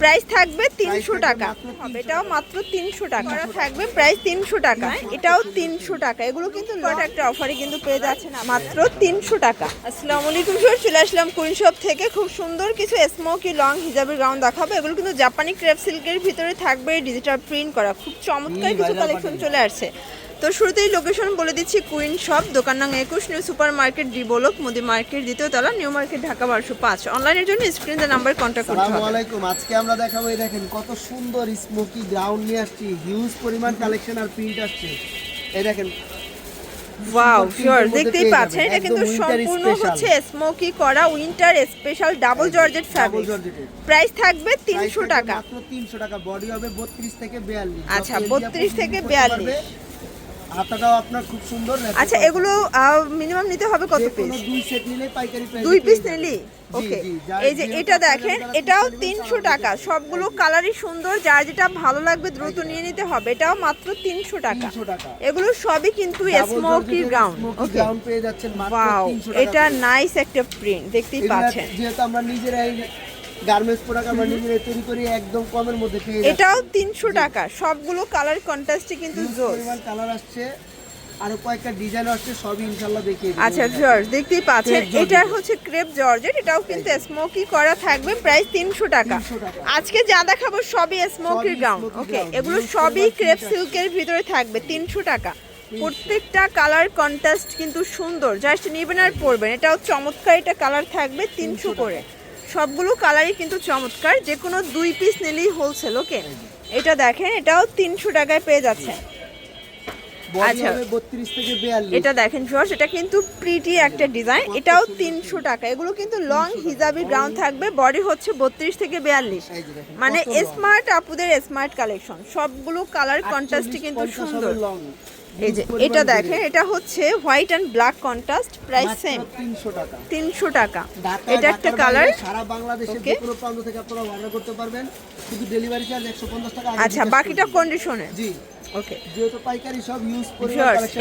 Price থাকবে তিনশো টাকা। মাত্র 300 হবে এটাও মাত্র তিনশো টাকা। থাকবে প্রাইস তিনশো টাকা। এটাও তিনশো টাকা। এগুলো কিন্তু লট একটা অফারে কিন্তু পেয়ে যাচ্ছে না মাত্র তিনশো টাকা। আসসালামু আলাইকুম স্যার চলে আসলাম কুইন শপ থেকে। খুব সুন্দর কিছু স্মোকি লং হিজাবের গাউন দেখাবো। এগুলো কিন্তু জাপানি ক্রেপ সিল্কের ভিতরে থাকবে ডিজিটাল প্রিন্ট করা। খুব চমৎকার কিছু কালেকশন চলে আসছে। তো শুরুতেই লোকেশন বলে দিচ্ছি কুইন শপ দোকান নাম একুশ নিউ সুপার মার্কেট ডিবোলক মুদি মার্কেট দ্বিতীয় তলা নিউ মার্কেট ঢাকা বারোশো পাঁচ। অনলাইনের জন্য স্ক্রিনে নাম্বার কন্ট্যাক্ট করতে হবে। আলাইকুম আজকে আমরা দেখাবো এই দেখেন কত সুন্দর স্মোকি গ্রাউন্ড নিয়ে আসছি হিউজ পরিমাণ কালেকশন আর প্রিন্ট আসছে। এই দেখেন ওয়াও শিওর দেখতেই পাচ্ছেন এটা কিন্তু সম্পূর্ণ। হচ্ছে স্মোকি করা winter special double georgette fabric price থাকবে Price তিনশো থাকবে টাকা। মাত্র 300 টাকা বডি হবে 32 থেকে 42 আচ্ছা, 32 থেকে 42 পারবে। হাতাটাও আপনার খুব সুন্দর আচ্ছা এগুলো মিনিমাম নিতে হবে কত পিস দুই সেট নিলে পাইকারি প্রাইসে দুই পিস নিলি ওকে এই যে এটা দেখেন এটাও তিনশো টাকা। সবগুলো কালারই সুন্দর যার যেটা ভালো লাগবে দ্রুত নিয়ে নিতে হবে। এটাও মাত্র তিনশো টাকা। 300 টাকা। এগুলো সবই কিন্তু স্মোকি গ্রাউন্ড ওকে পেয়ে যাচ্ছেন মাত্র 300 টাকা এটা নাইস একটা প্রিন্ট দেখতেই পাচ্ছেন। যেহেতু আমরা নিজেরাই গার্মেন্টস প্রোডাক্ট আমরা তৈরি করি একদম কমের মধ্যে পেয়ে যাচ্ছি। এটাও তিনশো টাকা। সবগুলো কালার কন্ট্রাস্টে কিন্তু জোস। কালার আসছে। আরও কয়েকটা ডিজাইন আসছে সবই ইনশাআল্লাহ দেখিয়ে। আচ্ছা জর্জ দেখতেই পাচ্ছেন এটা হচ্ছে ক্রেপ জর্জেট এটাও কিন্তু স্মোকি করা থাকবে প্রাইস তিনশো টাকা। 300 টাকা। আজকে যা দেখাবো সবই স্মোকি smoky ওকে এগুলো সবই ক্রেপ সিল্কের ভিতরে থাকবে তিনশো টাকা। প্রত্যেকটা কালার কন্ট্রাস্ট কিন্তু সুন্দর। জাস্ট নিবেন আর পরবেন। এটাও চমৎকার এটা কালার থাকবে তিনশো করে। সবগুলো কালারই কিন্তু চমৎকার। যে কোনো দুই পিস নিলেই হোলসেল ওকে এটা দেখেন এটাও তিনশো টাকায় পেয়ে যাচ্ছে আচ্ছা। হবে 32 থেকে 42 এটা দেখেন জর্জ এটা কিন্তু প্রিটি একটা ডিজাইন এটাও তিনশো? টাকা। এগুলো কিন্তু লং হিজাবি গ্রাউন্ড থাকবে বডি হচ্ছে বত্রিশ থেকে বিয়াল্লিশ। মানে স্মার্ট আপুদের স্মার্ট কালেকশন সবগুলো কালার কন্ট্রাস্টই কিন্তু সুন্দর। এই যে এটা। দেখেন এটা হচ্ছে white and black contrast price same 300 টাকা। তিনশো টাকা। এটা একটা কালার সারা বাংলাদেশে যে কোনো প্রান্ত থেকে আপনারা অর্ডার করতে পারবেন। শুধু ডেলিভারি চার্জ 150 টাকা আচ্ছা বাকিটা কন্ডিশনে জি। ওকে যেহেতু পাইকারি সব ইউজ করে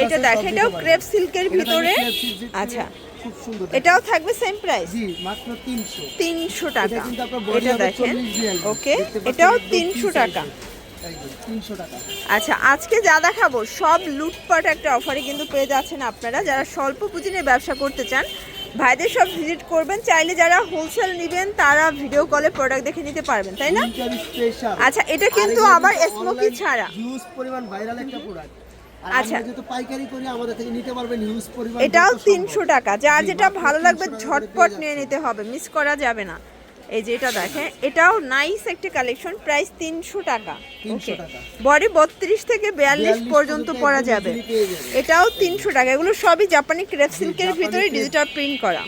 এটা দেখেন এটাও ক্রেপ সিল্কের ভিতরে। আচ্ছা। এটাও থাকবে সেম প্রাইস জি মাত্র 300 তিনশো টাকা। এটা দেখেন। ওকে এটাও তিনশো free টাকা size এর। এই যে, 300 টাকা আচ্ছা আজকে যা দেখাবো সব লুটপাট একটা অফারে কিন্তু পেয়ে যাচ্ছেন আপনারা। যারা স্বল্প পুঁজি নিয়ে ব্যবসা করতে চান ভাইদের সব ভিজিট করবেন। চাইলে যারা হোলসেল নেবেন তারা ভিডিও কলে প্রোডাক্ট দেখে নিতে পারবেন তাই না? আচ্ছা, এটা কিন্তু আবার online ছাড়া। পরিমাণ ভাইরাল একটা প্রোডাক্ট আচ্ছা। পাইকারি করি আমাদের থেকে নিতে পারবেন হিউজ পরিমাণ এটাও যত সম্ভব। তিনশো টাকা। যার জি, যেটা ভালো লাগবে ঝটপট নিয়ে নিতে হবে মিস করা যাবে না। এই যে এটা দেখেন এটাও নাইস একটা কালেকশন প্রাইস তিনশো টাকা ওকে বডি বত্রিশ থেকে বিয়াল্লিশ পর্যন্ত পরা যাবে। এটাও তিনশো টাকা এগুলো সবই জাপানি ক্রেপ সিল্কের ভিতরে ডিজিটাল প্রিন্ট করা।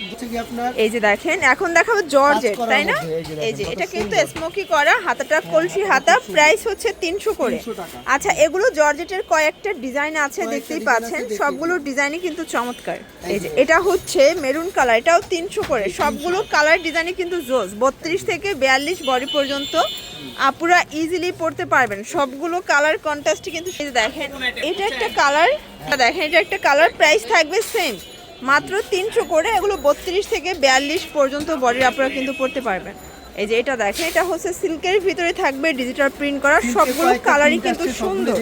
এই যে দেখেন এখন দেখাবো জর্জেট তাই না? এই যে এটা কিন্তু স্মোকি করা হাতাটা কলসি হাতা প্রাইস হচ্ছে তিনশো করে। আচ্ছা এগুলো জর্জেটের কয়েকটা ডিজাইন আছে দেখতেই পাচ্ছেন। সবগুলো ডিজাইনই কিন্তু চমৎকার। এই যে যে। এটা হচ্ছে মেরুন কালার এটাও তিনশো করে। সবগুলো কালার ডিজাইনই কিন্তু জোস বত্রিশ থেকে বিয়াল্লিশ বডি পর্যন্ত আপুরা ইজিলি পড়তে পারবেন। সবগুলো কালার কন্ট্রাস্টই কিন্তু দেখেন, এটা একটা কালার দেখেন, এটা একটা কালার প্রাইস থাকবে সেম মাত্র তিনশো করে, এগুলো বত্রিশ থেকে বিয়াল্লিশ পর্যন্ত বডির আপনারা কিন্তু পড়তে পারবেন। এই যে এটা দেখেন এটা হচ্ছে সিল্কের ভিতরে থাকবে ডিজিটাল প্রিন্ট করা সবগুলো কালারই কিন্তু সুন্দর।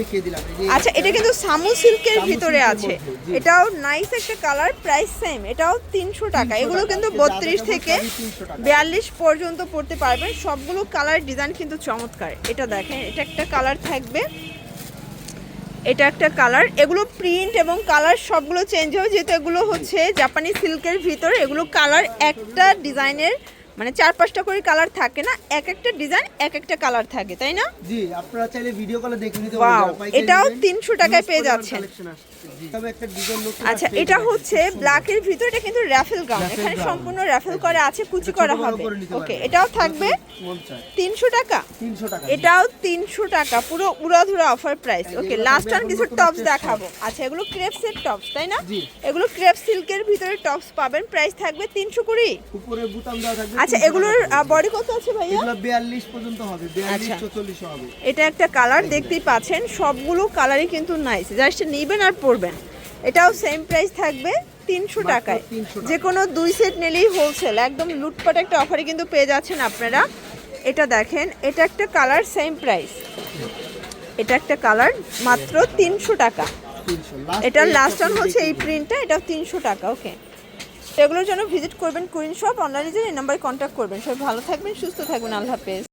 আচ্ছা এটা কিন্তু সামু সিল্কের ভিতরে আছে। এটাও নাইস একটা কালার প্রাইস সেম এটাও তিনশো টাকা। এগুলো কিন্তু বত্রিশ থেকে সবই 300 টাকা। বিয়াল্লিশ পর্যন্ত পড়তে পারবেন। সবগুলো কালার ডিজাইন কিন্তু চমৎকার। এটা দেখেন এটা একটা কালার থাকবে। এটা একটা কালার এগুলো প্রিন্ট এবং কালার সবগুলো চেঞ্জ হবে যেহেতু এগুলো হচ্ছে জাপানি সিল্কের ভিতর এগুলো কালার একটা ডিজাইনের মানে চার পাঁচটা করে কালার থাকে না এক একটা ডিজাইন এক একটা কালার থাকে তাই না? জি আপনারা চাইলে ভিডিও কলে দেখে নিতে পারবেন এটাও নেবেন, 300 টাকায় পেয়ে যাচ্ছেন। আচ্ছা এটা হচ্ছে সুন্দর। ব্ল্যাকের ভিতর এটা কিন্তু র্যাফেল গাউন এখানে সম্পূর্ণ র্যাফেল করা আছে কুচি করা হবে। ওকে এটাও থাকবে মন চায়। তিনশো টাকা? 300 টাকা এটাও তিনশো টাকা পুরো উড়াধুরা offer price okay last time কিছু টপস দেখাবো। আচ্ছা এগুলো ক্রেপসের টপস তাই না? জি। এগুলো ক্রেপ সিল্কের ভিতরে টপস পাবেন প্রাইস থাকবে তিনশো কুড়ি। উপরে বুতাম দেওয়া থাকবে আচ্ছা এগুলোর বডি কত আছে ভাইয়া? এগুলো 42 পর্যন্ত হবে 42 আচ্ছা। 44 হবে। এটা একটা কালার দেখতেই পাচ্ছেন সবগুলো কালারই কিন্তু নাইস জাস্ট নেবেন আর পরবেন। এটাও সেম প্রাইস থাকবে তিনশো টাকায়। যে কোনো দুই সেট নিলেই হোলসেল একদম লুটপাট একটা অফারে কিন্তু পেয়ে যাচ্ছেন আপনারা। এটা দেখেন এটা একটা কালার সেম প্রাইস এটা একটা কালার মাত্র তিনশো টাকা। এটার লাস্ট অন হচ্ছে এই প্রিন্টটা এটাও তিনশো টাকা ওকে এগুলোর জন্য ভিজিট করবেন কুইন শপ অনলাইনে যে এই নাম্বারে কন্ট্যাক্ট করবেন। সবাই ভালো থাকবেন, সুস্থ থাকবেন, আল্লাহ হাফেজ।